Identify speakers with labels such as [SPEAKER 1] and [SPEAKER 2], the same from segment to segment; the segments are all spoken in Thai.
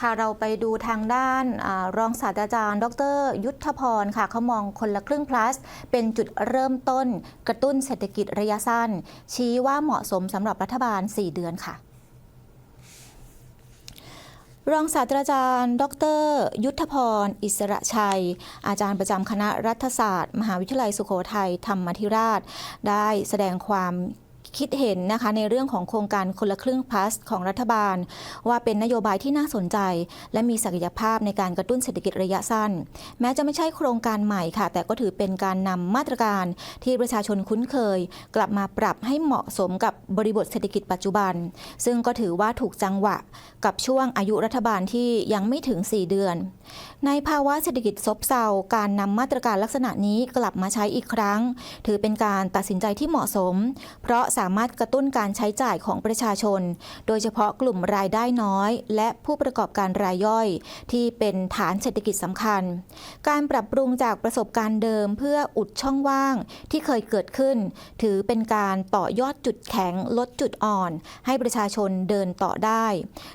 [SPEAKER 1] ค่ะเราไปดูทางด้านอรองศาสตราจารย์ ดร ยุทธพรค่ะเขามองคนละครึ่ง plus เป็นจุดเริ่มต้นกระตุ้นเศรษฐกิจระยะสั้น ชี้ว่าเหมาะสมสำหรับรัฐบาล 4 เดือนค่ะรองศาสตราจารย์ ดร ยุทธพร อิสระชัย อาจารย์ประจำคณะรัฐศาสตร์ มหาวิทยาลัยสุโขทัยธรรมธิราช ได้แสดงความ คิดเห็นนะคะในเรื่องของโครงการคนละครึ่ง plus ของรัฐบาล ว่าเป็นนโยบายที่น่าสนใจ และมีศักยภาพในการกระตุ้นเศรษฐกิจระยะสั้น แม้จะไม่ใช่โครงการใหม่ค่ะ แต่ก็ถือเป็นการนำมาตรการที่ประชาชนคุ้นเคย กลับมาปรับให้เหมาะสมกับบริบทเศรษฐกิจปัจจุบัน ซึ่งก็ถือว่าถูกจังหวะกับช่วงอายุรัฐบาลที่ยังไม่ถึง 4 เดือน ในภาวะเศรษฐกิจซบเซาการนำมาตรการลักษณะนี้กลับมาใช้อีกครั้ง ถือเป็นการตัดสินใจที่เหมาะสม เพราะสามารถกระตุ้นการใช้จ่ายของประชาชน โดยเฉพาะกลุ่มรายได้น้อย และผู้ประกอบการรายย่อย ที่เป็นฐานเศรษฐกิจสำคัญ การปรับปรุงจากประสบการณ์เดิมเพื่ออุดช่องว่างที่เคยเกิดขึ้น ถือเป็นการต่อยอดจุดแข็งลดจุดอ่อน ให้ประชาชนเดินต่อได้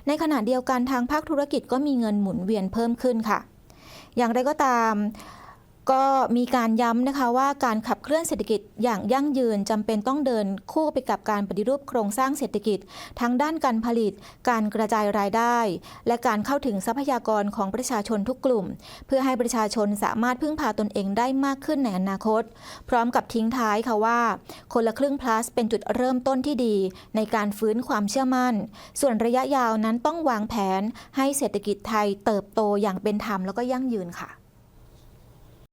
[SPEAKER 1] ในขณะเดียวกันทางภาคธุรกิจก็มีเงินหมุนเวียนเพิ่มขึ้นค่ะ อย่างไรก็ตาม ก็มีการย้ำนะคะว่าการขับเคลื่อนเศรษฐกิจอย่างยั่งยืนจำเป็นต้องเดินคู่ไปกับการปฏิรูปโครงสร้างเศรษฐกิจ ทั้งด้านการผลิต การกระจายรายได้ และการเข้าถึงทรัพยากรของประชาชนทุกกลุ่ม เพื่อให้ประชาชนสามารถพึ่งพาตนเองได้มากขึ้นในอนาคต พร้อมกับทิ้งท้ายค่ะว่า คนละครึ่ง plus เป็นจุดเริ่มต้นที่ดี ในการฟื้นความเชื่อมั่น ส่วนระยะยาวนั้นต้องวางแผนให้เศรษฐกิจไทยเติบโตอย่างเป็นธรรมแล้วก็ยั่งยืนค่ะ